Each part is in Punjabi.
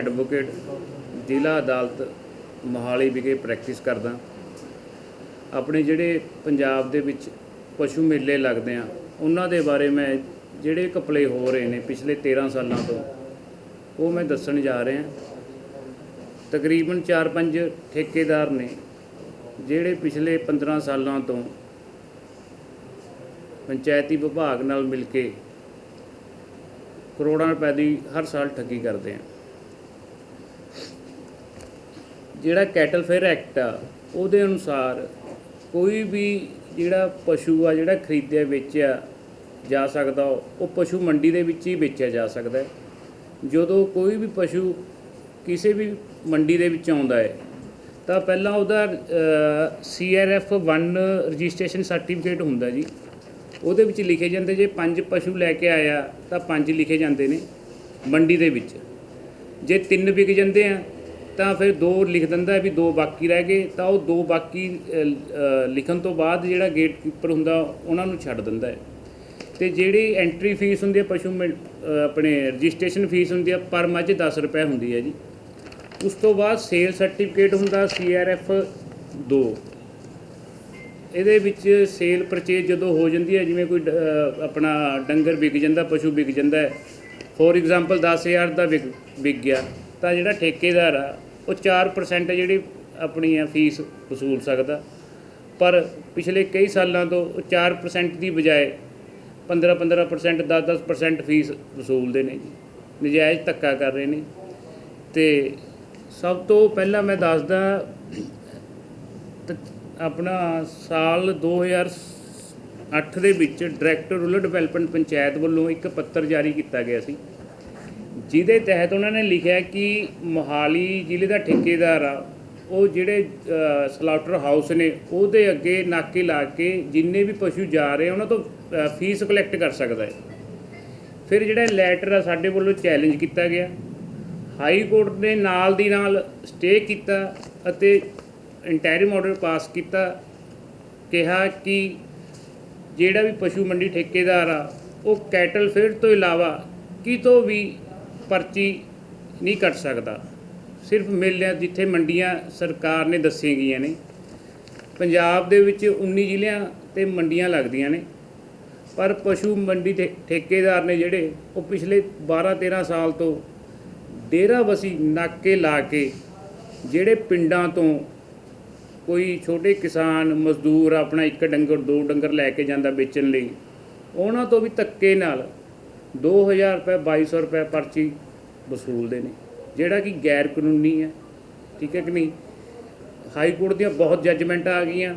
ਐਡਵੋਕੇਟ ਜ਼ਿਲ੍ਹਾ ਅਦਾਲਤ ਮੋਹਾਲੀ ਵਿਖੇ ਪ੍ਰੈਕਟਿਸ ਕਰਦਾ। ਆਪਣੇ ਜਿਹੜੇ ਪੰਜਾਬ ਦੇ ਵਿੱਚ ਪਸ਼ੂ ਮੇਲੇ ਲੱਗਦੇ ਆ, ਉਹਨਾਂ ਦੇ ਬਾਰੇ ਮੈਂ ਜਿਹੜੇ ਕਪਲੇ ਹੋ ਰਹੇ ਨੇ ਪਿਛਲੇ 13 ਸਾਲਾਂ ਤੋਂ, ਉਹ ਮੈਂ ਦੱਸਣ ਜਾ ਰਿਹਾ। ਤਕਰੀਬਨ 4-5 ਠੇਕੇਦਾਰ ਨੇ ਜਿਹੜੇ ਪਿਛਲੇ 15 ਸਾਲਾਂ ਤੋਂ ਪੰਚਾਇਤੀ ਵਿਭਾਗ ਨਾਲ ਮਿਲ ਕੇ ਕਰੋੜਾਂ ਰੁਪਏ ਦੀ ਹਰ ਸਾਲ ਠੱਗੀ ਕਰਦੇ ਆ। ਜਿਹੜਾ ਕੈਟਲ ਫੇਅਰ ਐਕਟ ਆ, ਉਹਦੇ ਅਨੁਸਾਰ ਕੋਈ ਵੀ ਜਿਹੜਾ ਪਸ਼ੂ ਆ, ਜਿਹੜਾ ਖਰੀਦਿਆ, ਵੇਚਿਆ ਜਾ ਸਕਦਾ, ਉਹ ਪਸ਼ੂ ਮੰਡੀ ਦੇ ਵਿੱਚ ਹੀ ਵੇਚਿਆ ਜਾ ਸਕਦਾ ਜਦੋਂ ਕੋਈ ਵੀ ਪਸ਼ੂ ਕਿਸੇ ਵੀ ਮੰਡੀ ਦੇ ਵਿੱਚ ਆਉਂਦਾ ਹੈ, ਤਾਂ ਪਹਿਲਾਂ ਉਹਦਾ ਸੀਆਰਐਫ 1 ਰਜਿਸਟ੍ਰੇਸ਼ਨ ਸਰਟੀਫਿਕੇਟ ਹੁੰਦਾ ਜੀ। ਉਹਦੇ ਵਿੱਚ ਲਿਖੇ ਜਾਂਦੇ, ਜੇ ਪੰਜ ਪਸ਼ੂ ਲੈ ਕੇ ਆਇਆ, ਤਾਂ ਪੰਜ ਲਿਖੇ ਜਾਂਦੇ ਨੇ ਮੰਡੀ ਦੇ ਵਿੱਚ। ਜੇ ਤਿੰਨ ਵਿਕ ਜਾਂਦੇ ਆ ਤਾਂ ਫਿਰ ਦੋ ਲਿਖ ਦਿੰਦਾ ਵੀ ਦੋ ਬਾਕੀ ਰਹਿ ਗਏ, ਤਾਂ ਉਹ ਦੋ ਬਾਕੀ ਲਿਖਣ ਤੋਂ ਬਾਅਦ ਜਿਹੜਾ ਗੇਟ ਕੀਪਰ ਹੁੰਦਾ, ਉਹਨਾਂ ਨੂੰ ਛੱਡ ਦਿੰਦਾ ਹੈ। ਤੇ ਜਿਹੜੀ ਐਂਟਰੀ ਫੀਸ ਹੁੰਦੀ ਹੈ, ਪਸ਼ੂ ਮਿਲ- ਆਪਣੇ ਰਜਿਸਟ੍ਰੇਸ਼ਨ ਫੀਸ ਹੁੰਦੀ ਹੈ, ਪਰ ਮੱਝ 10 ਰੁਪਏ ਹੁੰਦੀ ਹੈ ਜੀ। ਉਸ ਤੋਂ ਬਾਅਦ ਸੇਲ ਸਰਟੀਫਿਕੇਟ ਹੁੰਦਾ ਸੀਆਰਐਫ 2 ਇਹਦੇ ਵਿੱਚ ਸੇਲ ਪਰਚੇਜ ਜਦੋਂ ਹੋ ਜਾਂਦੀ ਹੈ, ਜਿਵੇਂ ਕੋਈ ਡ- ਆਪਣਾ ਡੰਗਰ ਵਿਕ ਜਾਂਦਾ, ਪਸ਼ੂ ਵਿਕ ਜਾਂਦਾ ਹੈ। ਫੋਰ ਐਗਜ਼ਾਮਪਲ 10000 ਦਾ ਵਿਕ ਵਿਕ ਗਿਆ। ਤਾਂ ਜਿਹੜਾ ਠੇਕੇਦਾਰ ਆ, ਉਹ 4% ਜਿਹੜੀ ਆਪਣੀ ਆ ਫੀਸ ਵਸੂਲ ਸਕਦਾ। ਪਰ ਪਿਛਲੇ ਕਈ ਸਾਲਾਂ ਤੋਂ ਉਹ 4% ਦੀ ਬਜਾਏ 15 15% 10 10% ਫੀਸ ਵਸੂਲਦੇ ਨੇ ਜੀ। ਨਜਾਇਜ਼ ਧੱਕਾ ਕਰ ਰਹੇ ਨੇ। ਤੇ ਸਭ ਤੋਂ ਪਹਿਲਾਂ ਮੈਂ ਦੱਸਦਾ ਆਪਣਾ ਸਾਲ 2008 ਦੇ ਵਿੱਚ ਡਾਇਰੈਕਟਰ ਰੂਰਲ ਡਿਵੈਲਪਮੈਂਟ ਪੰਚਾਇਤ ਵੱਲੋਂ ਇੱਕ ਪੱਤਰ ਜਾਰੀ ਕੀਤਾ ਗਿਆ ਸੀ। ਜਿਹਦੇ ਤਹਿਤ ਉਹਨਾਂ ਨੇ ਲਿਖਿਆ ਕਿ ਮੋਹਾਲੀ ਜ਼ਿਲ੍ਹੇ ਦਾ ਠੇਕੇਦਾਰ ਆ, ਉਹ ਜਿਹੜੇ ਸਲਾਟਰ ਹਾਊਸ ਨੇ, ਉਹਦੇ ਅੱਗੇ ਨਾਕੇ ਲਾ ਕੇ ਜਿੰਨੇ ਵੀ ਪਸ਼ੂ ਜਾ ਰਹੇ ਉਹਨਾਂ ਤੋਂ ਫੀਸ ਕਲੈਕਟ ਕਰ ਸਕਦਾ ਹੈ। ਫਿਰ ਜਿਹੜਾ ਲੈਟਰ ਆ, ਸਾਡੇ ਵੱਲੋਂ ਚੈਲੰਜ ਕੀਤਾ ਗਿਆ। ਹਾਈ ਕੋਰਟ ਨੇ ਨਾਲ ਦੀ ਨਾਲ ਸਟੇ ਕੀਤਾ ਅਤੇ ਇੰਟੈਰਿਮ ਆਰਡਰ ਪਾਸ ਕੀਤਾ। ਕਿਹਾ ਕਿ ਜਿਹੜਾ ਵੀ ਪਸ਼ੂ ਮੰਡੀ ਠੇਕੇਦਾਰ ਆ, ਉਹ ਕੈਟਲ ਫੇਅਰ ਤੋਂ ਇਲਾਵਾ ਕਿਤੋਂ ਵੀ ਪਰਚੀ ਨਹੀਂ ਕੱਟ ਸਕਦਾ। ਸਿਰਫ ਮੇਲਿਆਂ ਜਿੱਥੇ ਮੰਡੀਆਂ ਸਰਕਾਰ ਨੇ ਦੱਸੀਆਂ ਗਈਆਂ ਨੇ, ਪੰਜਾਬ ਦੇ ਵਿੱਚ 19 ਜ਼ਿਲ੍ਹਿਆਂ ਤੇ ਮੰਡੀਆਂ ਲੱਗਦੀਆਂ ਨੇ। ਪਰ ਪਸ਼ੂ ਮੰਡੀ ਠੇ- ਠੇਕੇਦਾਰ ਨੇ ਜਿਹੜੇ, ਉਹ ਪਿਛਲੇ 12 13 ਸਾਲ ਤੋਂ ਡੇਰਾ ਵਸੀ ਨਾਕੇ ਲਾ ਕੇ ਜਿਹੜੇ ਪਿੰਡਾਂ ਤੋਂ ਕੋਈ ਛੋਟੇ ਕਿਸਾਨ, ਮਜ਼ਦੂਰ ਆਪਣਾ ਇੱਕ ਡੰਗਰ, ਦੋ ਡੰਗਰ ਲੈ ਕੇ ਜਾਂਦਾ ਵੇਚਣ ਲਈ, ਉਹਨਾਂ ਤੋਂ ਵੀ ਧੱਕੇ ਨਾਲ 2000 ਰੁਪਏ 2200 ਰੁਪਏ ਪਰਚੀ ਵਸੂਲਦੇ ਨੇ। ਜਿਹੜਾ ਕਿ ਗੈਰ ਕਾਨੂੰਨੀ ਹੈ, ਠੀਕ ਹੈ ਕਿ ਨਹੀਂ? ਹਾਈ ਕੋਰਟ ਦੀਆਂ ਬਹੁਤ ਜੱਜਮੈਂਟਾਂ ਆ ਗਈਆਂ,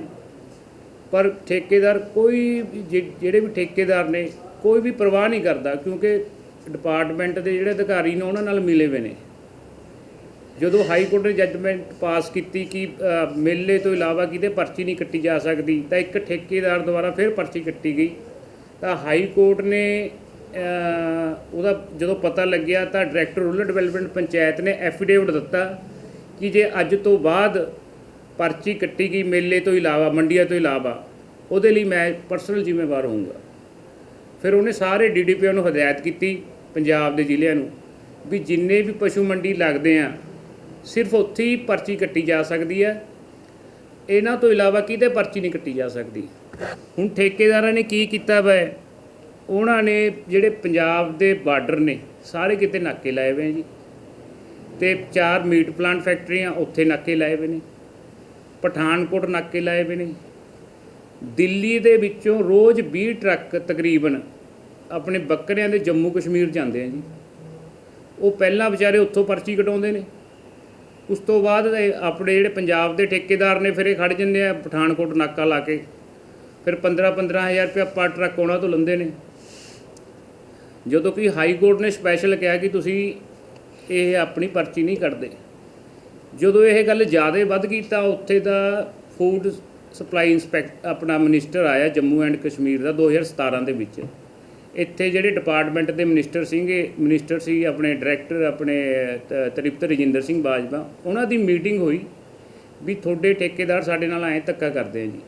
ਪਰ ਠੇਕੇਦਾਰ ਕੋਈ ਵੀ ਜਿ- ਜਿਹੜੇ ਵੀ ਠੇਕੇਦਾਰ ਨੇ, ਕੋਈ ਵੀ ਪਰਵਾਹ ਨਹੀਂ ਕਰਦਾ, ਕਿਉਂਕਿ ਡਿਪਾਰਟਮੈਂਟ ਦੇ ਜਿਹੜੇ ਅਧਿਕਾਰੀ ਨੇ, ਉਹਨਾਂ ਨਾਲ ਮਿਲੇ ਹੋਏ ਨੇ। ਜਦੋਂ ਹਾਈ ਕੋਰਟ ਨੇ ਜੱਜਮੈਂਟ ਪਾਸ ਕੀਤੀ ਕਿ ਮੇਲੇ ਤੋਂ ਇਲਾਵਾ ਕਿਤੇ ਪਰਚੀ ਨਹੀਂ ਕੱਟੀ ਜਾ ਸਕਦੀ, ਤਾਂ ਇੱਕ ਠੇਕੇਦਾਰ ਦੁਆਰਾ ਫਿਰ ਪਰਚੀ ਕੱਟੀ ਗਈ। ਤਾਂ ਹਾਈ ਕੋਰਟ ਨੇ ਉਹਦਾ ਜਦੋਂ ਪਤਾ ਲੱਗਿਆ ਤਾਂ ਡਾਇਰੈਕਟਰ ਰੂਰਲ ਡਿਵੈਲਪਮੈਂਟ ਪੰਚਾਇਤ ਨੇ ਐਫੀਡੇਵਿਟ ਦਿੱਤਾ ਕਿ ਜੇ ਅੱਜ ਤੋਂ ਬਾਅਦ ਪਰਚੀ ਕੱਟੀ ਗਈ ਮੇਲੇ ਤੋਂ ਇਲਾਵਾ, ਮੰਡੀਆਂ ਤੋਂ ਇਲਾਵਾ, ਉਹਦੇ ਲਈ ਮੈਂ ਪਰਸਨਲ ਜ਼ਿੰਮੇਵਾਰ ਹੋਊਂਗਾ। ਫਿਰ ਉਹਨੇ ਸਾਰੇ ਡੀਡੀਪੀਓ ਨੂੰ ਹਦਾਇਤ ਕੀਤੀ ਪੰਜਾਬ ਦੇ ਜ਼ਿਲ੍ਹਿਆਂ ਨੂੰ ਵੀ ਜਿੰਨੇ ਵੀ ਪਸ਼ੂ ਮੰਡੀ ਲੱਗਦੇ ਆ, ਸਿਰਫ ਉੱਥੇ ਹੀ ਪਰਚੀ ਕੱਟੀ ਜਾ ਸਕਦੀ ਹੈ। ਇਹਨਾਂ ਤੋਂ ਇਲਾਵਾ ਕਿਤੇ ਪਰਚੀ ਨਹੀਂ ਕੱਟੀ ਜਾ ਸਕਦੀ। ਹੁਣ ਠੇਕੇਦਾਰਾਂ ਨੇ ਕੀ ਕੀਤਾ ਵਾ? ਉਹਨਾਂ ਨੇ ਜਿਹੜੇ ਪੰਜਾਬ ਦੇ ਬਾਰਡਰ ਨੇ, ਸਾਰੇ ਕਿਤੇ ਨਾਕੇ ਲਾਏ ਹੋਏ ਆ ਜੀ। ਤੇ ਚਾਰ ਮੀਟ ਪਲਾਂਟ ਫੈਕਟਰੀਆਂ ਉੱਥੇ ਨਾਕੇ ਲਾਏ ਹੋਏ ਨੇ। ਪਠਾਨਕੋਟ ਨਾਕੇ ਲਾਏ ਹੋਏ ਨੇ ਦਿੱਲੀ ਦੇ ਵਿੱਚੋਂ ਰੋਜ਼ 20 ਟਰੱਕ ਤਕਰੀਬਨ ਆਪਣੇ ਬੱਕਰਿਆਂ ਦੇ ਜੰਮੂ ਕਸ਼ਮੀਰ ਜਾਂਦੇ ਆ ਜੀ। ਉਹ ਪਹਿਲਾਂ ਵਿਚਾਰੇ ਉੱਥੋਂ ਪਰਚੀ ਕਟਾਉਂਦੇ ਨੇ। ਉਸ ਤੋਂ ਬਾਅਦ ਆਪਣੇ ਜਿਹੜੇ ਪੰਜਾਬ ਦੇ ਠੇਕੇਦਾਰ ਨੇ, ਫਿਰ ਇਹ ਖੜ ਜਾਂਦੇ ਆ ਪਠਾਨਕੋਟ ਨਾਕਾ ਲਾ ਕੇ। ਫਿਰ 15 15000 ਰੁਪਏ ਪਰ ਟਰੱਕ ਉਹਨਾਂ ਤੋਂ ਲੈਂਦੇ ਨੇ। ਜਦੋਂ ਕਿ ਹਾਈ ਕੋਰਟ ਨੇ ਸਪੈਸ਼ਲ ਕਿਹਾ ਕਿ ਤੁਸੀਂ ਇਹ ਆਪਣੀ ਪਰਚੀ ਨਹੀਂ ਕੱਢਦੇ, ਜਦੋਂ ਇਹ ਗੱਲ ਜ਼ਿਆਦਾ ਵੱਧ ਗਈ ਤਾਂ ਉੱਥੇ ਦਾ ਫੂਡ ਸਪਲਾਈ ਇੰਸਪੈਕਟ ਆਪਣਾ ਮਿਨਿਸਟਰ ਆਇਆ ਜੰਮੂ ਐਂਡ ਕਸ਼ਮੀਰ ਦਾ 2017 ਦੇ ਵਿੱਚ। ਇੱਥੇ ਜਿਹੜੇ ਡਿਪਾਰਟਮੈਂਟ ਦੇ ਮਿਨਿਸਟਰ ਸੀਗੇ ਮਿਨਿਸਟਰ ਸੀ ਆਪਣੇ ਡਾਇਰੈਕਟਰ ਆਪਣੇ ਤ- ਤ੍ਰਿਪਤ ਰਜਿੰਦਰ ਸਿੰਘ ਬਾਜਵਾ, ਉਹਨਾਂ ਦੀ ਮੀਟਿੰਗ ਹੋਈ ਵੀ ਤੁਹਾਡੇ ਠੇਕੇਦਾਰ ਸਾਡੇ ਨਾਲ ਐਂ ਧੱਕਾ ਕਰਦੇ ਆ ਜੀ।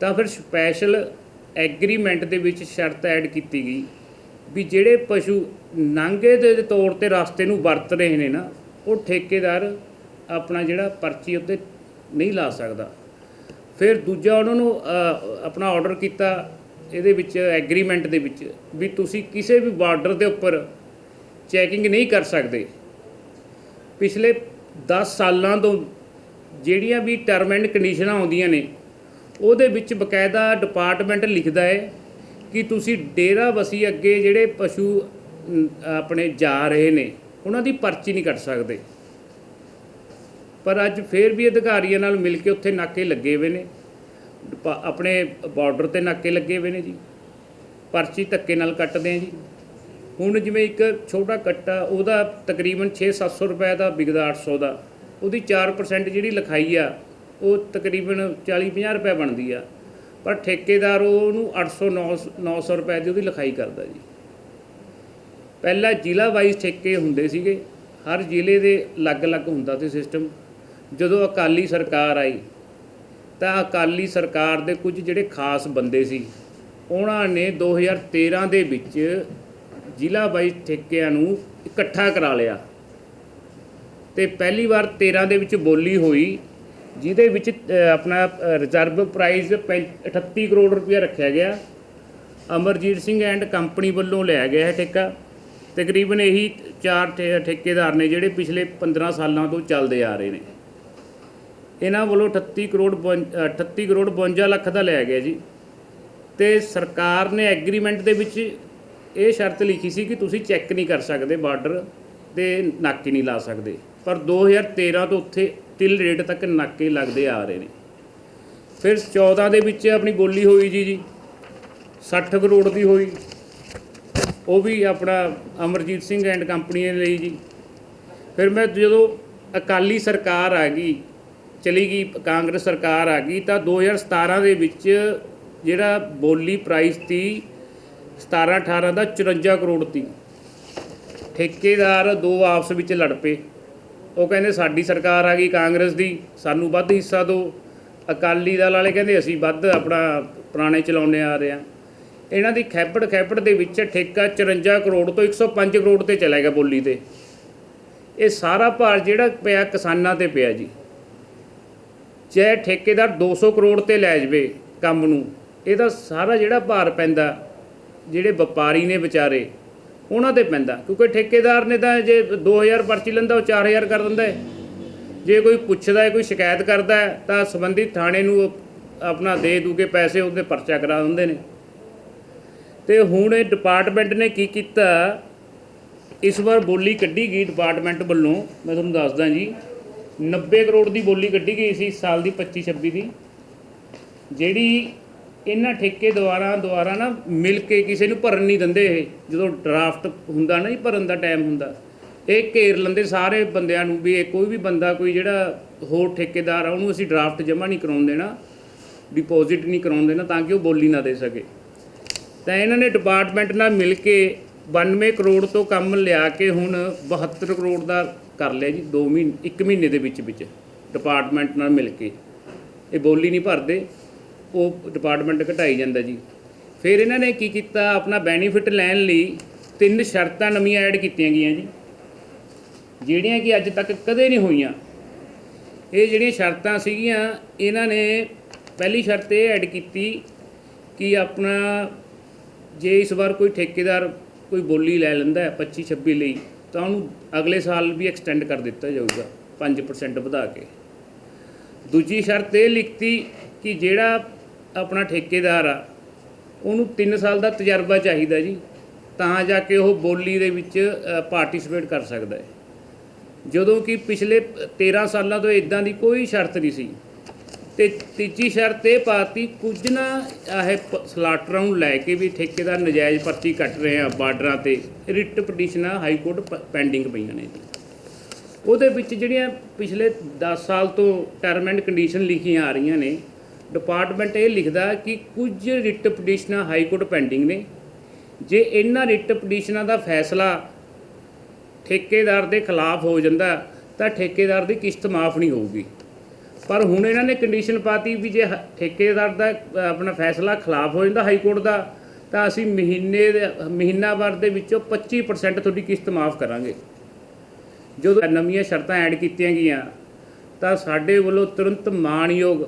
ਤਾਂ ਫਿਰ ਸਪੈਸ਼ਲ ਐਗਰੀਮੈਂਟ ਦੇ ਵਿੱਚ ਸ਼ਰਤ ਐਡ ਕੀਤੀ ਗਈ। ਵੀ ਜਿਹੜੇ ਪਸ਼ੂ ਨਾਂਗੇ ਦੇ ਤੌਰ ਤੇ ਰਸਤੇ ਨੂੰ ਵਰਤ ਰਹੇ ਨੇ ਨਾ, ਉਹ ਠੇਕੇਦਾਰ ਆਪਣਾ ਜਿਹੜਾ ਪਰਚੀ ਉੱਤੇ ਨਹੀਂ ਲਾ ਸਕਦਾ। ਫਿਰ ਦੂਜਾ ਉਹਨਾਂ ਨੂੰ ਆਪਣਾ ਆਰਡਰ ਕੀਤਾ ਇਹਦੇ ਵਿੱਚ ਐਗਰੀਮੈਂਟ ਦੇ ਵਿੱਚ ਵੀ ਤੁਸੀਂ ਕਿਸੇ ਵੀ ਬਾਰਡਰ ਦੇ ਉੱਪਰ ਚੈਕਿੰਗ ਨਹੀਂ ਕਰ ਸਕਦੇ। ਪਿਛਲੇ 10 ਸਾਲਾਂ ਤੋਂ ਜਿਹੜੀਆਂ ਵੀ ਟਰਮ ਐਂਡ ਕੰਡੀਸ਼ਨਾਂ ਆਉਂਦੀਆਂ ਨੇ, ਉਹਦੇ ਵਿੱਚ ਬਕਾਇਦਾ ਡਿਪਾਰਟਮੈਂਟ ਲਿਖਦਾ ਹੈ ਕਿ ਤੁਸੀਂ ਡੇਰਾ ਵਸੀ ਅੱਗੇ ਜਿਹੜੇ ਪਸ਼ੂ ਆਪਣੇ ਜਾ ਰਹੇ ਨੇ, ਉਹਨਾਂ ਦੀ ਪਰਚੀ ਨਹੀਂ ਕੱਟ ਸਕਦੇ। ਪਰ ਅੱਜ ਫੇਰ ਵੀ ਅਧਿਕਾਰੀਆਂ ਨਾਲ ਮਿਲ ਕੇ ਉੱਥੇ ਨਾਕੇ ਲੱਗੇ ਹੋਏ ਨੇ। ਡਿਪਾ- ਆਪਣੇ ਬਾਰਡਰ ਤੇ ਨਾਕੇ ਲੱਗੇ ਹੋਏ ਨੇ ਜੀ। ਪਰਚੀ ਧੱਕੇ ਨਾਲ ਕੱਟਦੇ ਆ ਜੀ। ਹੁਣ ਜਿਵੇਂ ਇੱਕ ਛੋਟਾ ਕੱਟਾ, ਉਹਦਾ ਤਕਰੀਬਨ 6-700 ਰੁਪਏ ਦਾ, ਵਿਕਦਾ 800 ਦਾ। ਉਹਦੀ 4% ਜਿਹੜੀ ਲਿਖਾਈ ਆ, ਉਹ ਤਕਰੀਬਨ 40-50 ਰੁਪਏ ਬਣਦੀ ਆ। ਪਰ ਠੇਕੇਦਾਰ ਉਹਨੂੰ 800 900 ਰੁਪਏ ਦੀ ਉਹਦੀ ਲਿਖਾਈ ਕਰਦਾ ਜੀ। ਪਹਿਲਾਂ ਜ਼ਿਲ੍ਹਾ ਵਾਈਜ਼ ਠੇਕੇ ਹੁੰਦੇ ਸੀਗੇ, ਹਰ ਜ਼ਿਲ੍ਹੇ ਦੇ ਅਲੱਗ-ਅਲੱਗ ਹੁੰਦਾ ਸੀ ਸਿਸਟਮ। ਜਦੋਂ ਅਕਾਲੀ ਸਰਕਾਰ ਆਈ, ਤਾਂ ਅਕਾਲੀ ਸਰਕਾਰ ਦੇ ਕੁਝ ਜਿਹੜੇ ਖਾਸ ਬੰਦੇ ਸੀ, ਉਹਨਾਂ ਨੇ 2013 ਦੇ ਵਿੱਚ ਜ਼ਿਲ੍ਹਾ ਵਾਈਜ਼ ਠੇਕਿਆਂ ਨੂੰ ਇਕੱਠਾ ਕਰਾ ਲਿਆ। ਤੇ ਪਹਿਲੀ ਵਾਰ 13 ਦੇ ਵਿੱਚ ਬੋਲੀ ਹੋਈ ਜਿਹਦੇ ਵਿੱਚ ਆਪਣਾ ਰਿਜ਼ਰਵ ਪ੍ਰਾਈਜ਼ ਪੈਂ- 38 ਕਰੋੜ ਰੁਪਇਆ ਰੱਖਿਆ ਗਿਆ। ਅਮਰਜੀਤ ਸਿੰਘ ਐਂਡ ਕੰਪਨੀ ਵੱਲੋਂ ਲਿਆ ਗਿਆ ਹੈ ਠੇਕਾ। ਤਕਰੀਬਨ ਇਹੀ ਚਾਰ ਠੇ- ਠੇਕੇਦਾਰ ਨੇ ਜਿਹੜੇ ਪਿਛਲੇ 15 ਸਾਲਾਂ ਤੋਂ ਚੱਲਦੇ ਆ ਰਹੇ ਨੇ। ਇਹਨਾਂ ਵੱਲੋਂ 38 ਕਰੋੜ ਬਵੰ- 38 ਕਰੋੜ 52 ਲੱਖ ਦਾ ਲਿਆ ਗਿਆ ਜੀ। ਤੇ ਸਰਕਾਰ ਨੇ ਐਗਰੀਮੈਂਟ ਦੇ ਵਿੱਚ ਇਹ ਸ਼ਰਤ ਲਿਖੀ ਸੀ ਕਿ ਤੁਸੀਂ ਚੈੱਕ ਨਹੀਂ ਕਰ ਸਕਦੇ, ਬਾਰਡਰ ਤੇ ਨਾਕੀ ਨਹੀਂ ਲਾ ਸਕਦੇ। ਪਰ 2013 ਤੋਂ ਉੱਥੇ ਤਿਲ ਰੇਟ ਤੱਕ ਨਾਕੇ ਲੱਗਦੇ ਆ ਰਹੇ ਨੇ। ਫਿਰ 14 ਦੇ ਵਿੱਚ ਆਪਣੀ ਬੋਲੀ ਹੋਈ ਜੀ ਜੀ 60 ਕਰੋੜ ਦੀ ਹੋਈ। ਉਹ ਵੀ ਆਪਣਾ ਅਮਰਜੀਤ ਸਿੰਘ ਐਂਡ ਕੰਪਨੀ ਨੇ ਲਈ ਜੀ। ਫਿਰ ਮੈਂ ਜਦੋਂ ਅਕਾਲੀ ਸਰਕਾਰ ਆ ਗਈ, ਚਲੀ ਗਈ, ਕਾਂਗਰਸ ਸਰਕਾਰ ਆ ਗਈ, ਤਾਂ 2017 ਦੇ ਵਿੱਚ ਜਿਹੜਾ ਬੋਲੀ ਪ੍ਰਾਈਸ ਤੀ 17 18 ਦਾ 54 ਕਰੋੜ ਤੀ ਠੇਕੇਦਾਰ ਦੋ ਆਪਸ ਵਿੱਚ ਲੜ ਪਏ। ਉਹ ਕਹਿੰਦੇ ਸਾਡੀ ਸਰਕਾਰ ਆ ਗਈ ਕਾਂਗਰਸ ਦੀ, ਸਾਨੂੰ ਵੱਧ ਹਿੱਸਾ ਦਿਓ। ਅਕਾਲੀ ਦਲ ਵਾਲੇ ਕਹਿੰਦੇ ਅਸੀਂ ਵੱਧ ਆਪਣਾ ਪੁਰਾਣੇ ਚਲਾਉਂਦੇ ਆ ਰਹੇ ਆ। ਇਹਨਾਂ ਦੀ ਖੈਬੜ ਖੈਪੜ ਦੇ ਵਿੱਚ ਠੇਕਾ 54 ਕਰੋੜ ਤੋਂ 105 ਕਰੋੜ ਤੇ ਚਲਾ ਗਿਆ ਬੋਲੀ ਤੇ। ਇਹ ਸਾਰਾ ਭਾਰ ਜਿਹੜਾ ਪਿਆ ਕਿਸਾਨਾਂ ਤੇ ਪਿਆ ਜੀ। ਚਾਹੇ ਠੇਕੇਦਾਰ 200 ਕਰੋੜ ਤੇ ਲੈ ਜਵੇ ਕੰਮ ਨੂੰ, ਇਹਦਾ ਸਾਰਾ ਜਿਹੜਾ ਭਾਰ ਪੈਂਦਾ, ਜਿਹੜੇ ਵਪਾਰੀ ਨੇ ਵਿਚਾਰੇ ਉਹਨਾਂ ਤੇ ਪੈਂਦਾ, ਕਿਉਂਕਿ ਠੇਕੇਦਾਰ ਨੇ ਤਾਂ ਜੇ 2000 ਪਰਚੀ ਲੈਂਦਾ, ਉਹ 4000 ਕਰ ਦਿੰਦਾ ਹੈ। ਜੇ ਕੋਈ ਪੁੱਛਦਾ ਹੈ, ਕੋਈ ਸ਼ਿਕਾਇਤ ਕਰਦਾ ਹੈ, ਤਾਂ ਸੰਬੰਧਿਤ ਥਾਣੇ ਨੂੰ ਆਪਣਾ ਦੇ ਦੂ ਕੇ ਪੈਸੇ ਉਹਦੇ ਪਰਚਾ ਕਰਾ ਦਿੰਦੇ ਨੇ। ਤੇ ਹੁਣ ਇਹ ਡਿਪਾਰਟਮੈਂਟ ਨੇ ਕੀ ਕੀਤਾ, ਇਸ ਵਾਰ ਬੋਲੀ ਕੱਢੀ ਗਈ ਡਿਪਾਰਟਮੈਂਟ ਵੱਲੋਂ, ਮੈਂ ਤੁਹਾਨੂੰ ਦੱਸਦਾ ਜੀ 90 ਕਰੋੜ ਦੀ ਬੋਲੀ ਕੱਢੀ ਗਈ ਸੀ ਇਸ ਸਾਲ ਦੀ 25 26 ਦੀ। ਜਿਹੜੀ ਇਹਨਾਂ ਠੇਕੇਦਾਰਾਂ ਦੁਆਰਾ ਦੁਆਰਾ ਨਾ ਮਿਲ ਕੇ ਕਿਸੇ ਨੂੰ ਭਰਨ ਨਹੀਂ ਦਿੰਦੇ ਇਹ। ਜਦੋਂ ਡਰਾਫਟ ਹੁੰਦਾ ਨਾ ਜੀ, ਭਰਨ ਦਾ ਟਾਈਮ ਹੁੰਦਾ। ਇਹ ਘੇਰ ਲੈਂਦੇ ਸਾਰੇ ਬੰਦਿਆਂ ਨੂੰ ਵੀ ਇਹ ਕੋਈ ਵੀ ਬੰਦਾ, ਕੋਈ ਜਿਹੜਾ ਹੋਰ ਠੇਕੇਦਾਰ ਆ, ਉਹਨੂੰ ਅਸੀਂ ਡਰਾਫਟ ਜਮ੍ਹਾਂ ਨਹੀਂ ਕਰਾਉਣ ਦੇਣਾ ਡਿਪੋਜ਼ਿਟ ਨਹੀਂ ਕਰਾਉਣ ਦੇਣਾ ਤਾਂ ਕਿ ਉਹ ਬੋਲੀ ਨਾ ਦੇ ਸਕੇ। ਤਾਂ ਇਹਨਾਂ ਨੇ ਡਿਪਾਰਟਮੈਂਟ ਨਾਲ ਮਿਲ ਕੇ 92 ਕਰੋੜ ਤੋਂ ਕੰਮ ਲਿਆ ਕੇ ਹੁਣ 72 ਕਰੋੜ ਦਾ ਕਰ ਲਿਆ ਜੀ 2 ਮਹੀਨੇ 1 ਮਹੀਨੇ ਦੇ ਵਿੱਚ ਵਿੱਚ ਡਿਪਾਰਟਮੈਂਟ ਨਾਲ ਮਿਲ ਕੇ। ਇਹ ਬੋਲੀ ਨਹੀਂ ਭਰਦੇ। ਉਹ ਡਿਪਾਰਟਮੈਂਟ ਘਟਾਈ ਜਾਂਦਾ ਜੀ। ਫਿਰ ਇਹਨਾਂ ਨੇ ਕੀ ਕੀਤਾ, ਆਪਣਾ ਬੈਨੀਫਿਟ ਲੈਣ ਲਈ ਤਿੰਨ ਸ਼ਰਤਾਂ ਨਵੀਆਂ ਐਡ ਕੀਤੀਆਂ ਗਈਆਂ ਜੀ। ਜਿਹੜੀਆਂ ਕਿ ਅੱਜ ਤੱਕ ਕਦੇ ਨਹੀਂ ਹੋਈਆਂ। ਇਹ ਜਿਹੜੀਆਂ ਸ਼ਰਤਾਂ ਸੀਗੀਆਂ, ਇਹਨਾਂ ਨੇ ਪਹਿਲੀ ਸ਼ਰਤ ਇਹ ਐਡ ਕੀਤੀ ਕਿ ਆਪਣਾ ਜੇ ਇਸ ਵਾਰ ਕੋਈ ਠੇਕੇਦਾਰ ਕੋਈ ਬੋਲੀ ਲੈ ਲੈਂਦਾ ਹੈ 25 26 ਲਈ, ਤਾਂ ਉਹਨੂੰ ਅਗਲੇ ਸਾਲ ਵੀ ਐਕਸਟੈਂਡ ਕਰ ਦਿੱਤਾ ਜਾਊਗਾ 5% ਵਧਾ ਕੇ। ਦੂਜੀ ਸ਼ਰਤ ਇਹ ਲਿਖਤੀ ਕਿ ਜਿਹੜਾ ਆਪਣਾ ਠੇਕੇਦਾਰ ਆ, ਉਹਨੂੰ 3 ਸਾਲ ਦਾ ਤਜਰਬਾ ਚਾਹੀਦਾ ਜੀ, ਤਾਂ ਜਾ ਕੇ ਉਹ ਬੋਲੀ ਦੇ ਵਿੱਚ ਪਾਰਟਿਸਿਪੇਟ ਕਰ ਸਕਦਾ ਹੈ। ਜਦੋਂ ਕਿ ਪਿਛਲੇ 13 ਸਾਲਾਂ ਤੋਂ ਇਦਾਂ ਦੀ ਕੋਈ ਸ਼ਰਤ ਨਹੀਂ ਸੀ। ਤੇ ਤੀਜੀ ਸ਼ਰਤ ਇਹ ਪਾਤੀ, ਕੁਝ ਨਾ ਇਹ ਪ- ਸਲਾਟਰਾਂ ਨੂੰ ਲੈ ਕੇ ਵੀ ਠੇਕੇਦਾਰ ਨਜਾਇਜ਼ ਪਰਚੀ ਕੱਟ ਰਹੇ ਆ ਬਾਰਡਰਾਂ ਤੇ ਰਿਟ ਪਟੀਸ਼ਨਾਂ ਹਾਈ ਕੋਰਟ ਪੈਂਡਿੰਗ ਪਈਆਂ ਨੇ। ਜੀ ਉਹਦੇ ਵਿੱਚ ਜਿਹੜੀਆਂ ਪਿਛਲੇ 10 ਸਾਲ ਤੋਂ ਟਰਮ ਐਂਡ ਕੰਡੀਸ਼ਨ ਲਿਖੀਆਂ ਆ ਰਹੀਆਂ ਨੇ ਡਿਪਾਰਟਮੈਂਟ ਇਹ ਲਿਖਦਾ ਕਿ ਕੁਝ ਰਿਟ ਪਟੀਸ਼ਨਾਂ ਹਾਈ ਕੋਰਟ ਪੈਂਡਿੰਗ ਨੇ। ਜੇ ਇਹਨਾਂ ਰਿਟ ਪਟੀਸ਼ਨਾਂ ਦਾ ਫੈਸਲਾ ਠੇਕੇਦਾਰ ਦੇ ਖਿਲਾਫ ਹੋ ਜਾਂਦਾ, ਤਾਂ ਠੇਕੇਦਾਰ ਦੀ ਕਿਸ਼ਤ ਮਾਫ ਨਹੀਂ ਹੋਊਗੀ। ਪਰ ਹੁਣ ਇਹਨਾਂ ਨੇ ਕੰਡੀਸ਼ਨ ਪਾਤੀ ਵੀ ਜੇ ਹ- ਠੇਕੇਦਾਰ ਦਾ ਆਪਣਾ ਫੈਸਲਾ ਖਿਲਾਫ ਹੋ ਜਾਂਦਾ ਹਾਈ ਕੋਰਟ ਦਾ, ਤਾਂ ਅਸੀਂ ਮਹੀਨੇ ਦੇ ਮਹੀਨਾਵਾਰ ਦੇ ਵਿੱਚੋਂ 25% ਤੁਹਾਡੀ ਕਿਸ਼ਤ ਮਾਫ ਕਰਾਂਗੇ। ਜਦੋਂ ਨਵੀਆਂ ਸ਼ਰਤਾਂ ਐਡ ਕੀਤੀਆਂ ਗਈਆਂ, ਤਾਂ ਸਾਡੇ ਵੱਲੋਂ ਤੁਰੰਤ ਮਾਣਯੋਗ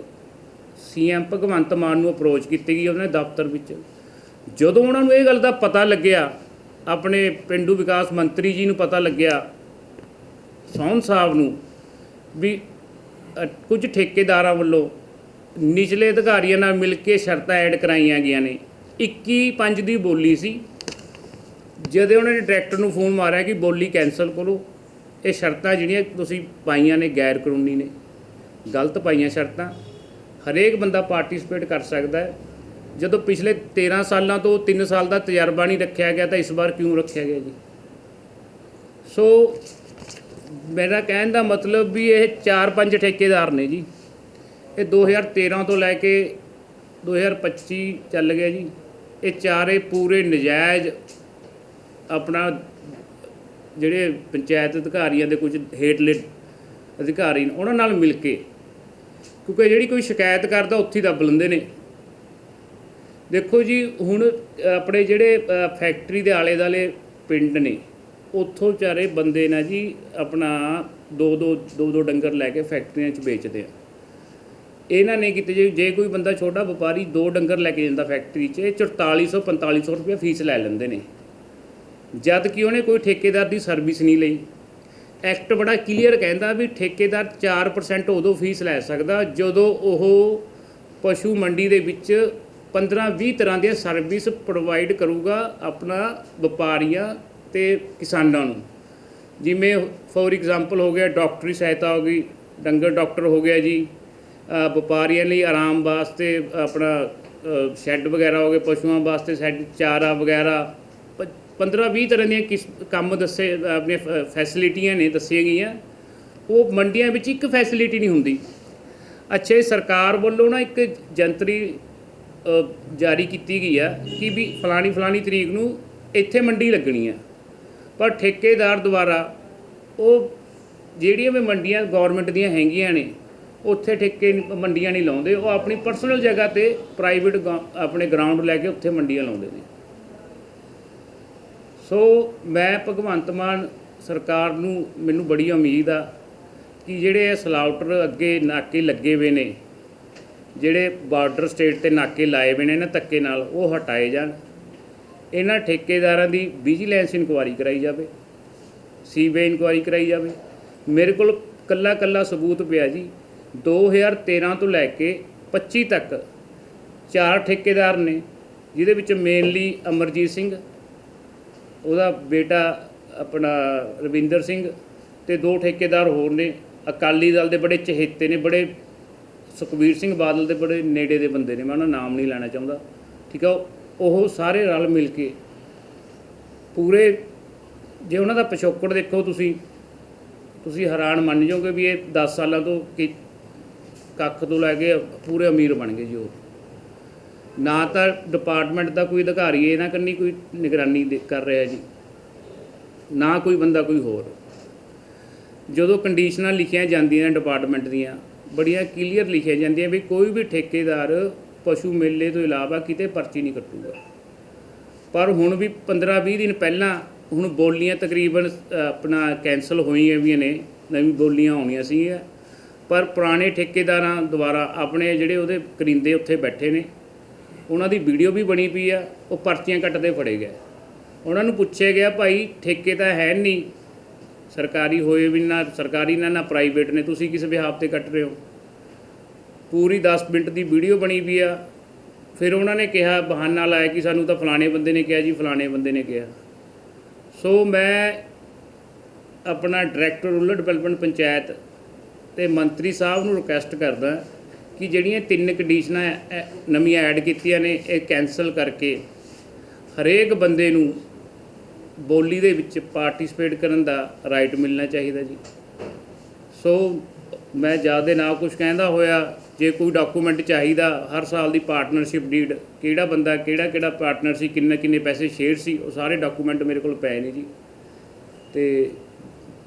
ਸੀਐਮ ਭਗਵੰਤ ਮਾਨ ਨੂੰ ਅਪਰੋਚ ਕੀਤੀ ਗਈ ਉਹਨਾਂ ਦੇ ਦਫ਼ਤਰ ਵਿੱਚ। ਜਦੋਂ ਉਹਨਾਂ ਨੂੰ ਇਹ ਗੱਲ ਦਾ ਪਤਾ ਲੱਗਿਆ, ਆਪਣੇ ਪਿੰਡੂ ਵਿਕਾਸ ਮੰਤਰੀ ਜੀ ਨੂੰ ਪਤਾ ਲੱਗਿਆ ਸੌਨ ਸਾਹਿਬ ਨੂੰ, ਵੀ ਕੁਝ ਠੇਕੇਦਾਰਾਂ ਵੱਲੋਂ ਨਿਚਲੇ ਅਧਿਕਾਰੀਆਂ ਨਾਲ ਮਿਲ ਕੇ ਸ਼ਰਤਾਂ ਐਡ ਕਰਾਈਆਂ ਗਈਆਂ ਨੇ। 21 ਪੰਜ ਦੀ ਬੋਲੀ ਸੀ। ਜਦੋਂ ਉਹਨਾਂ ਨੇ ਡਾਇਰੈਕਟਰ ਨੂੰ ਫੋਨ ਮਾਰਿਆ ਕਿ ਬੋਲੀ ਕੈਨਸਲ ਕਰੋ, ਇਹ ਸ਼ਰਤਾਂ ਜਿਹੜੀਆਂ ਤੁਸੀਂ ਪਾਈਆਂ ਨੇ ਗੈਰ ਕਾਨੂੰਨੀ ਨੇ, ਗਲਤ ਪਾਈਆਂ ਸ਼ਰਤਾਂ ਹਰੇਕ ਬੰਦਾ ਪਾਰਟਿਸਿਪੇਟ ਕਰ ਸਕਦਾ ਹੈ। ਜਦੋਂ ਪਿਛਲੇ 13 ਸਾਲਾਂ ਤੋਂ 3 ਸਾਲ ਦਾ ਤਜਰਬਾ ਨਹੀਂ ਰੱਖਿਆ ਗਿਆ, ਤਾਂ ਇਸ ਵਾਰ ਕਿਉਂ ਰੱਖਿਆ ਗਿਆ ਜੀ? ਸੋ ਮੇਰਾ ਕਹਿਣ ਦਾ ਮਤਲਬ ਵੀ ਇਹ 4-5 ਠੇਕੇਦਾਰ ਨੇ ਜੀ। ਇਹ 2013 ਤੋਂ ਲੈ ਕੇ 2025 ਚੱਲ ਗਿਆ ਜੀ। ਇਹ ਚਾਰੇ ਪੂਰੇ ਨਜਾਇਜ਼ ਆਪਣਾ ਜਿਹੜੇ ਪੰਚਾਇਤ ਅਧਿਕਾਰੀਆਂ ਦੇ ਕੁਝ ਹੇਠਲੇ ਅਧਿਕਾਰੀ ਨੇ, ਉਹਨਾਂ ਨਾਲ ਮਿਲ ਕੇ ਕਿਉਂਕਿ ਜਿਹੜੀ ਕੋਈ ਸ਼ਿਕਾਇਤ ਕਰਦਾ, ਉੱਥੇ ਹੀ ਦੱਬ ਲੈਂਦੇ ਨੇ। ਦੇਖੋ ਜੀ, ਹੁਣ ਆਪਣੇ ਜਿਹੜੇ ਫੈਕਟਰੀ ਦੇ ਆਲੇ ਦਾਲੇ ਪਿੰਡ ਨੇ, ਉੱਥੋਂ ਵਿਚਾਰੇ ਬੰਦੇ ਨਾ ਜੀ ਆਪਣਾ ਦੋ ਦੋ ਦੋ ਦੋ ਡੰਗਰ ਲੈ ਕੇ ਫੈਕਟਰੀਆਂ 'ਚ ਵੇਚਦੇ ਆ। ਇਹਨਾਂ ਨੇ ਕਿਤੇ ਜੇ ਜੇ ਕੋਈ ਬੰਦਾ ਛੋਟਾ ਵਪਾਰੀ ਦੋ ਡੰਗਰ ਲੈ ਕੇ ਜਾਂਦਾ ਫੈਕਟਰੀ 'ਚ, ਇਹ 4400 4500 ਰੁਪਏ ਫੀਸ ਲੈ ਲੈਂਦੇ ਨੇ। ਜਦ ਕਿ ਉਹਨੇ ਕੋਈ ਠੇਕੇਦਾਰ ਦੀ ਸਰਵਿਸ ਨਹੀਂ ਲਈ। ਐਕਟ ਬੜਾ ਕਲੀਅਰ ਕਹਿੰਦਾ ਵੀ ਠੇਕੇਦਾਰ 4% ਉਦੋਂ ਫੀਸ ਲੈ ਸਕਦਾ ਜਦੋਂ ਉਹ ਪਸ਼ੂ ਮੰਡੀ ਦੇ ਵਿੱਚ 15-20 ਤਰ੍ਹਾਂ ਦੀਆਂ ਸਰਵਿਸ ਪ੍ਰੋਵਾਈਡ ਕਰੂਗਾ ਆਪਣਾ ਵਪਾਰੀਆਂ ਤੇ ਕਿਸਾਨਾਂ ਨੂੰ। ਜਿਵੇਂ ਫੋਰ ਐਗਜ਼ਾਮਪਲ ਹੋ ਗਿਆ ਡਾਕਟਰੀ ਸਹਾਇਤਾ ਹੋ ਗਈ, ਡੰਗਰ ਡਾਕਟਰ ਹੋ ਗਿਆ ਜੀ ਵਪਾਰੀਆਂ ਲਈ ਆਰਾਮ ਵਾਸਤੇ ਆਪਣਾ ਸ਼ੈੱਡ ਵਗੈਰਾ ਹੋ ਗਏ, ਪਸ਼ੂਆਂ ਵਾਸਤੇ ਸ਼ੈੱਡ, ਚਾਰਾ ਵਗੈਰਾ 15-20 ਤਰ੍ਹਾਂ ਦੀਆਂ ਕਿਸ ਕੰਮ ਦੱਸੇ, ਆਪਣੀਆਂ ਫੈਸਿਲਿਟੀਆਂ ਨੇ, ਦੱਸੀਆਂ ਗਈਆਂ। ਉਹ ਮੰਡੀਆਂ ਵਿੱਚ ਇੱਕ ਫੈਸਿਲਿਟੀ ਨਹੀਂ ਹੁੰਦੀ। ਅੱਛਾ ਸਰਕਾਰ ਵੱਲੋਂ ਨਾ ਇੱਕ ਜੰਤਰੀ ਜਾਰੀ ਕੀਤੀ ਗਈ ਆ ਕਿ ਵੀ ਫਲਾਣੀ ਫਲਾਣੀ ਤਰੀਕ ਨੂੰ ਇੱਥੇ ਮੰਡੀ ਲੱਗਣੀ ਆ। ਪਰ ਠੇਕੇਦਾਰ ਦੁਆਰਾ ਉਹ ਜਿਹੜੀਆਂ ਵੀ ਮੰਡੀਆਂ ਗਵਰਨਮੈਂਟ ਦੀਆਂ ਹੈਗੀਆਂ ਨੇ, ਉੱਥੇ ਠੇਕੇ ਮੰਡੀਆਂ ਨਹੀਂ ਲਾਉਂਦੇ। ਉਹ ਆਪਣੀ ਪਰਸਨਲ ਜਗ੍ਹਾ ਤੇ ਪ੍ਰਾਈਵੇਟ ਆਪਣੇ ਗਰਾਊਂਡ ਲੈ ਕੇ ਉੱਥੇ ਮੰਡੀਆਂ ਲਾਉਂਦੇ ਨੇ। ਸੋ ਮੈਂ ਭਗਵੰਤ ਮਾਨ ਸਰਕਾਰ ਨੂੰ ਮੈਨੂੰ ਬੜੀ ਉਮੀਦ ਆ ਕਿ ਜਿਹੜੇ ਇਹ ਸਲਾਉਟਰ ਅੱਗੇ ਨਾਕੇ ਲੱਗੇ ਹੋਏ ਨੇ, ਜਿਹੜੇ ਬਾਰਡਰ ਸਟੇਟ ਤੇ ਨਾਕੇ ਲਾਏ ਹੋਏ ਨੇ ਇਹਨਾਂ ਧੱਕੇ ਨਾਲ, ਉਹ ਹਟਾਏ ਜਾਣ। ਇਹਨਾਂ ਠੇਕੇਦਾਰਾਂ ਦੀ ਵਿਜੀਲੈਂਸ ਇਨਕੁਆਰੀ ਕਰਾਈ ਜਾਵੇ, ਸੀਬੀਆਈ ਇਨਕੁਆਰੀ ਕਰਾਈ ਜਾਵੇ। ਮੇਰੇ ਕੋਲ ਕੱਲਾ ਕੱਲਾ ਸਬੂਤ ਪਿਆ ਜੀ 2013 ਤੋਂ ਲੈ ਕੇ 25 ਤੱਕ ਚਾਰ ਠੇਕੇਦਾਰ ਨੇ, ਜਿਹਦੇ ਵਿੱਚ ਮੇਨਲੀ ਅਮਰਜੀਤ ਸਿੰਘ ਉਹਦਾ ਬੇਟਾ ਆਪਣਾ ਰਵਿੰਦਰ ਸਿੰਘ ਤੇ ਦੋ ਠੇਕੇਦਾਰ ਹੋਰ ਨੇ। ਅਕਾਲੀ ਦਲ ਦੇ ਬੜੇ ਚਹੇਤੇ ਨੇ, ਬੜੇ ਸੁਖਬੀਰ ਸਿੰਘ ਬਾਦਲ ਦੇ ਬੜੇ ਨੇੜੇ ਦੇ ਬੰਦੇ ਨੇ, ਮੈਂ ਉਹਨਾਂ ਦਾ ਨਾਮ ਨਹੀਂ ਲੈਣਾ ਚਾਹੁੰਦਾ। ਠੀਕ ਆ, ਉਹ ਸਾਰੇ ਰਲ ਮਿਲ ਕੇ ਪੂਰੇ ਜੇ ਉਹਨਾਂ ਦਾ ਪਿਛੋਕੜ ਦੇਖੋ ਤੁਸੀਂ ਤੁਸੀਂ ਹੈਰਾਨ ਮੰਨ ਜਾਓਗੇ ਵੀ ਇਹ 10 ਸਾਲਾਂ ਤੋਂ ਕਿ ਕੱਖ ਤੋਂ ਲੈ ਕੇ ਪੂਰੇ ਅਮੀਰ ਬਣ ਗਏ ਜੀ ਉਹ। ਨਾ ਤਾਂ ਡਿਪਾਰਟਮੈਂਟ ਦਾ ਕੋਈ ਅਧਿਕਾਰੀ ਇਹਨਾਂ ਕੰਨੀ ਕੋਈ ਨਿਗਰਾਨੀ ਕਰ ਰਿਹਾ ਜੀ। ਨਾ ਕੋਈ ਬੰਦਾ ਕੋਈ ਹੋਰ। ਜਦੋਂ ਕੰਡੀਸ਼ਨਾਂ ਲਿਖੀਆਂ ਜਾਂਦੀਆਂ ਡਿਪਾਰਟਮੈਂਟ ਦੀਆਂ, ਬੜੀਆਂ ਕਲੀਅਰ ਲਿਖੀਆਂ ਜਾਂਦੀਆਂ ਵੀ ਕੋਈ ਵੀ ਠੇਕੇਦਾਰ ਪਸ਼ੂ ਮੇਲੇ ਤੋਂ ਇਲਾਵਾ ਕਿਤੇ ਪਰਚੀ ਨਹੀਂ ਕੱਟੂਗਾ। ਪਰ ਹੁਣ ਵੀ 15-20 ਦਿਨ ਪਹਿਲਾਂ ਹੁਣ ਬੋਲੀਆਂ ਤਕਰੀਬਨ ਆਪਣਾ ਕੈਨਸਲ ਹੋਈਆਂ ਵੀ ਨੇ, ਨਵੀਂ ਬੋਲੀਆਂ ਆਉਣੀਆਂ ਸੀਗੀਆਂ। ਪਰ ਪੁਰਾਣੇ ਠੇਕੇਦਾਰਾਂ ਦੁਆਰਾ ਆਪਣੇ ਜਿਹੜੇ ਉਹਦੇ ਕਰਿੰਦੇ ਉੱਥੇ ਬੈਠੇ ਨੇ। ਉਹਨਾਂ ਦੀ ਵੀਡੀਓ ਵੀ ਬਣੀ ਪਈ ਆ, ਉਹ ਪਰਚੀਆਂ ਕੱਟਦੇ ਫੜੇ ਗਏ। ਉਹਨਾਂ ਨੂੰ ਪੁੱਛਿਆ ਗਿਆ, ਭਾਈ, ਠੇਕੇ ਤਾਂ ਹੈ ਨਹੀਂ ਸਰਕਾਰੀ ਹੋਏ ਵੀ ਨਾ, ਸਰਕਾਰੀ ਨਾ ਨਾ ਪ੍ਰਾਈਵੇਟ ਨੇ। ਤੁਸੀਂ ਕਿਸ ਵਿਹਾਰ ਤੇ ਕੱਟ ਰਹੇ ਹੋ? ਪੂਰੀ 10 ਮਿੰਟ ਦੀ ਵੀਡੀਓ ਬਣੀ ਪਈ ਆ। ਫਿਰ ਉਹਨਾਂ ਨੇ ਕਿਹਾ, ਬਹਾਨਾ ਲਾਇਆ ਕਿ ਸਾਨੂੰ ਤਾਂ ਫਲਾਣੇ ਬੰਦੇ ਨੇ ਕਿਹਾ ਜੀ, ਫਲਾਣੇ ਬੰਦੇ ਨੇ ਕਿਹਾ। ਸੋ ਮੈਂ ਆਪਣਾ ਡਾਇਰੈਕਟਰ ਰੂਰਲ ਡਿਵੈਲਪਮੈਂਟ ਪੰਚਾਇਤ ਤੇ ਮੰਤਰੀ ਸਾਹਿਬ ਨੂੰ ਰਿਕੁਐਸਟ ਕਰਦਾ ਕਿ ਜਿਹੜੀਆਂ ਤਿੰਨ ਕੰਡੀਸ਼ਨਾਂ ਐ- ਨਵੀਆਂ ਐਡ ਕੀਤੀਆਂ ਨੇ, ਇਹ ਕੈਨਸਲ ਕਰਕੇ ਹਰੇਕ ਬੰਦੇ ਨੂੰ ਬੋਲੀ ਦੇ ਵਿੱਚ ਪਾਰਟਿਸਿਪੇਟ ਕਰਨ ਦਾ ਰਾਈਟ ਮਿਲਣਾ ਚਾਹੀਦਾ ਜੀ। ਸੋ ਮੈਂ ਜ਼ਿਆਦਾ ਨਾ ਕੁਝ ਕਹਿੰਦਾ ਹੋਇਆ, ਜੇ ਕੋਈ ਡਾਕੂਮੈਂਟ ਚਾਹੀਦਾ, ਹਰ ਸਾਲ ਦੀ ਪਾਰਟਨਰਸ਼ਿਪ ਡੀਡ ਕਿਹੜਾ ਬੰਦਾ, ਕਿਹੜਾ ਕਿਹੜਾ ਪਾਰਟਨਰ ਸੀ, ਕਿੰਨੇ ਕਿੰਨੇ ਪੈਸੇ ਸ਼ੇਅਰ ਸੀ, ਉਹ ਸਾਰੇ ਡਾਕੂਮੈਂਟ ਮੇਰੇ ਕੋਲ ਪਏ ਨੇ ਜੀ। ਤੇ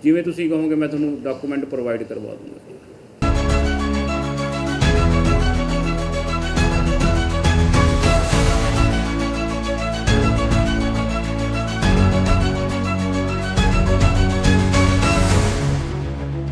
ਜਿਵੇਂ ਤੁਸੀਂ ਕਹੋਗੇ, ਮੈਂ ਤੁਹਾਨੂੰ ਡਾਕੂਮੈਂਟ ਪ੍ਰੋਵਾਈਡ ਕਰਵਾ ਦੂੰਗਾ।